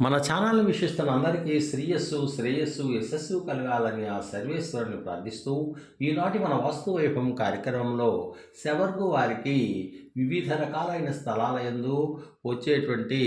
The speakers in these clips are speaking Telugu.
మన ఛానల్ని వీక్షిస్తున్న అందరికీ శ్రేయస్సు శ్రేయస్సు యశస్సు కలగాలని ఆ సర్వేశ్వరుని ప్రార్థిస్తూ ఈనాటి మన వాస్తు వైభవం కార్యక్రమంలో శవర్గు వారికి వివిధ రకాలైన స్థలాల యందు వచ్చేటువంటి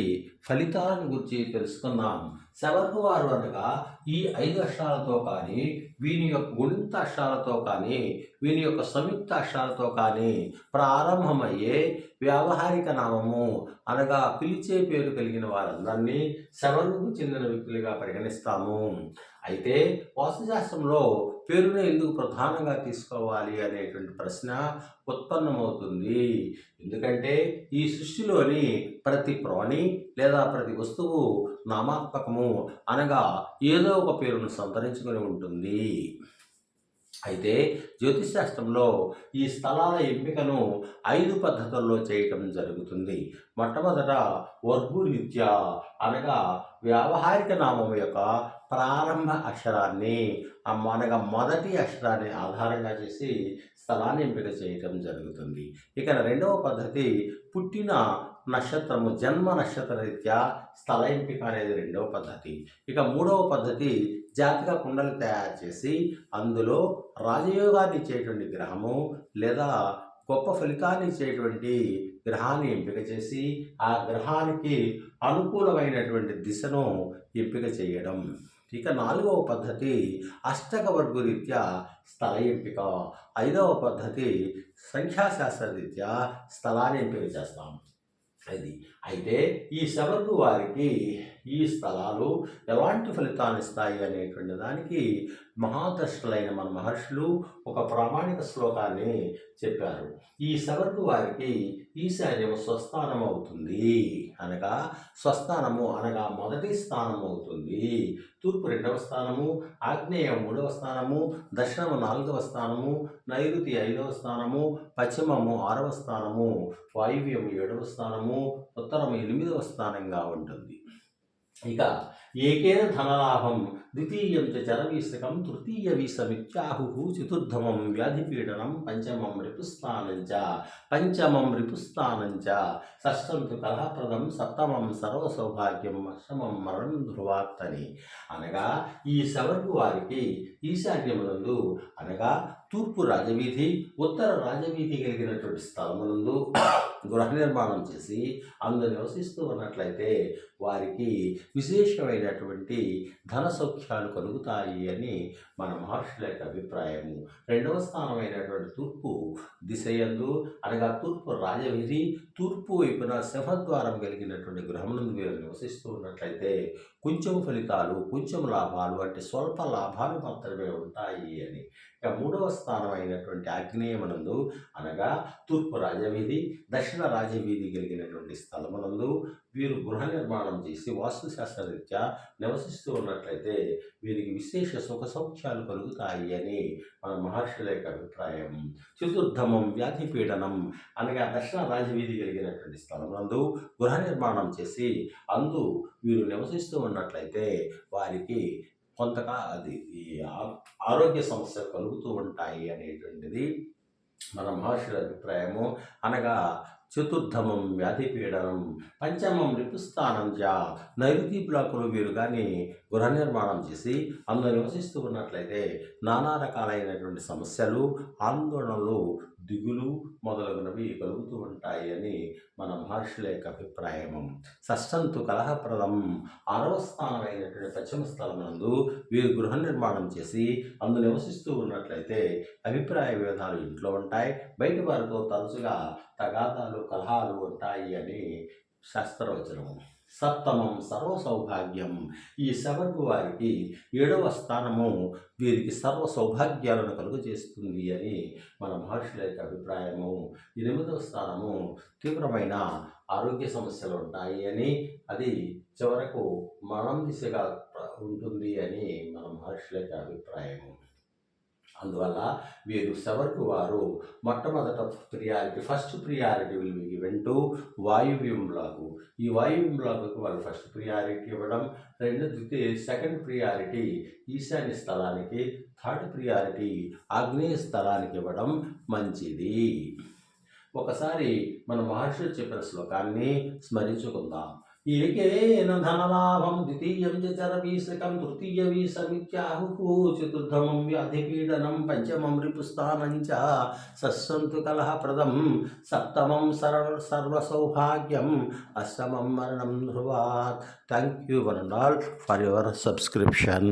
ఫలితాలను గురించి తెలుసుకుందాం. శవర్గు వారు అనగా ఈ ఐదు అక్షరాలతో కానీ వీని యొక్క గుణిత అక్షరాలతో కానీ వీని యొక్క సంయుక్త అక్షరాలతో కానీ ప్రారంభమయ్యే వ్యావహారిక నామము అనగా పిలిచే పేరు కలిగిన వారందరినీ శవర్గుకు చెందిన వ్యక్తులుగా పరిగణిస్తాము. అయితే వాస్తుశాస్త్రంలో పేరును ఎందుకు ప్రధానంగా తీసుకోవాలి అనేటువంటి ప్రశ్న ఉత్పన్నమవుతుంది. ఎందుకంటే ఈ సృష్టిలోని ప్రతి ప్రాణి లేదా ప్రతి వస్తువు నామాత్మకము అనగా ఏదో ఒక పేరును సంతరించుకొని ఉంటుంది. అయితే జ్యోతిష్ శాస్త్రంలో ఈ స్థలాల ఎంపికను ఐదు పద్ధతుల్లో చేయటం జరుగుతుంది. మొట్టమొదట వర్గురీత్యా అనగా వ్యావహారిక నామం యొక్క ప్రారంభ అక్షరాన్ని అనగా మొదటి అక్షరాన్ని ఆధారంగా చేసి స్థలాన్ని ఎంపిక చేయటం జరుగుతుంది. ఇక రెండవ పద్ధతి పుట్టిన నక్షత్రము జన్మ నక్షత్ర రీత్యా స్థల ఎంపిక అనేది రెండవ పద్ధతి. ఇక మూడవ పద్ధతి జాతక కుండలు తయారు చేసి అందులో రాజయోగాన్ని ఇచ్చేటువంటి గ్రహము లేదా గొప్ప ఫలితాన్ని ఇచ్చేటువంటి గ్రహాన్ని ఎంపిక చేసి ఆ గ్రహానికి అనుకూలమైనటువంటి దిశను ఎంపిక చేయడం. ఇక నాలుగవ పద్ధతి అష్టకవర్గు రీత్యా స్థల ఎంపిక ఐదవ పద్ధతి సంఖ్యాశాస్త్ర రీత్యా స్థలాన్ని ఎంపిక చేస్తాం. అది. అయితే ఈ శవర్గు వారికి ఈ స్థలాలు ఎలాంటి ఫలితాన్ని ఇస్తాయి అనేటువంటి దానికి మహాదర్శులైన మన మహర్షులు ఒక ప్రామాణిక శ్లోకాన్ని చెప్పారు. ఈ సవర్గు వారికి ఈశాన్యము స్వస్థానం అవుతుంది అనగా స్వస్థానము అనగా మొదటి స్థానం అవుతుంది తూర్పు రెండవ స్థానము ఆగ్నేయం మూడవ స్థానము దక్షిణము నాలుగవ స్థానము నైరుతి ఐదవ స్థానము పశ్చిమము ఆరవ స్థానము వాయువ్యము ఏడవ స్థానము ఉత్తరము ఎనిమిదవ స్థానంగా ఉంటుంది. ఇక ఏకేన ధనలాభం ద్వితీయం చ చరవీసకం తృతీయ వీసమిత్యాహు చతుర్థమం వ్యాధిపీడనం పంచమం రిపుస్థానం చ పంచమం రిపుస్థానం చ షష్టం తు కళాప్రదం సప్తమం సర్వసౌభాగ్యం అష్టమం మరణం ధ్రువార్తని అనగా ఈ సవర్గు వారికి ఈశాన్యమునందు అనగా తూర్పు రాజవీధి ఉత్తర రాజవీధి కలిగినటువంటి స్థలమునందు గృహ నిర్మాణం చేసి అందు నివసిస్తూ ఉన్నట్లయితే వారికి విశేషమైనటువంటి ధన సౌఖ్యాలు కలుగుతాయి అని మన మహర్షుల యొక్క అభిప్రాయము. రెండవ స్థానమైనటువంటి తూర్పు దిశయందు అనగా తూర్పు రాజవీధి తూర్పు వైపున సింహద్వారం కలిగినటువంటి గృహమునందు మీరు నివసిస్తూ ఉన్నట్లయితే కొంచెం ఫలితాలు కొంచెం లాభాలు అంటే స్వల్ప లాభాలు మాత్రమే ఉంటాయి అని. ఇక మూడవ స్థానం అయినటువంటి అనగా తూర్పు రాజవీధి దక్షిణ రాజవీధి కలిగినటువంటి స్థలమునందు వీరు గృహ నిర్మాణం చేసి వాస్తుశాస్త్ర రీత్యా నివసిస్తూ ఉన్నట్లయితే వీరికి విశేష సుఖ సౌఖ్యాలు కలుగుతాయి అని మన మహర్షుల యొక్క అభిప్రాయం. చతుర్థమం వ్యాధి పీడనం అనగా దక్షిణ రాజవీధి కలిగినటువంటి స్థలమునందు గృహ నిర్మాణం చేసి అందు వీరు నివసిస్తూ ఉన్నట్లయితే వారికి కొంతగా అది ఆరోగ్య సమస్యలు కలుగుతూ ఉంటాయి అనేటువంటిది మన మహర్షుల అభిప్రాయము. అనగా చతుర్థమం వ్యాధి పీడనం పంచమం రిపుస్థానం జా నైరుతి బ్లాకులు వీరు కానీ గృహ నిర్మాణం చేసి అందులో నివసిస్తూ ఉన్నట్లయితే నానా రకాలైనటువంటి సమస్యలు ఆందోళనలు దిగులు మొదలగునవి కలుగుతూ ఉంటాయి అని మన మహర్షుల యొక్క అభిప్రాయము. షష్టంతు కలహప్రదం ఆరవ స్థానమైనటువంటి పశ్చిమ స్థలమునందు వీరు గృహ నిర్మాణం చేసి అందు నివసిస్తూ ఉన్నట్లయితే అభిప్రాయ విభేదాలు ఇంట్లో ఉంటాయి. బయట వారితో తరచుగా తగాదాలు కలహాలు ఉంటాయి అని శాస్త్రవచనము. సప్తమం సర్వ సౌభాగ్యం ఈ సవర్గు వారికి ఏడవ స్థానము. వీరికి సర్వ సౌభాగ్యాలను కలుగజేస్తుంది అని మన మహర్షుల యొక్క అభిప్రాయము. ఎనిమిదవ స్థానము. తీవ్రమైన ఆరోగ్య సమస్యలు ఉంటాయి అని అది చివరకు మరణం దిశగా ఉంటుంది అని మన మహర్షుల యొక్క అభిప్రాయము. అందువల్ల వీరు సెవెంత్ వారు మొట్టమొదట priority first priority will be వింటూ వాయువ్యం బ్లాకు ఈ వాయువ్యం లాగుకు వాళ్ళు ఫస్ట్ ప్రియారిటీ ఇవ్వడం రెండు ద్వితీయ సెకండ్ ప్రియారిటీ ఈశాన్య స్థలానికి థర్డ్ ప్రియారిటీ ఆగ్నేయ స్థలానికి ఇవ్వడం మంచిది. ఒకసారి మన మహర్షులు చెప్పిన శ్లోకాన్ని స్మరించుకుందాం. ఏకేన ధనలాభం ద్వితీయం చ చరవీసకం తృతీయ వీసమిత్యాహు చతుర్థమం వ్యాధిపీడనం పంచమం రిపుస్థానం చ షష్ఠంతు కలహప్రదం సప్తమం సర్వ సర్వసౌభాగ్యం అష్టమం మరణం ధ్రువాత్. Thank you one and all for your subscription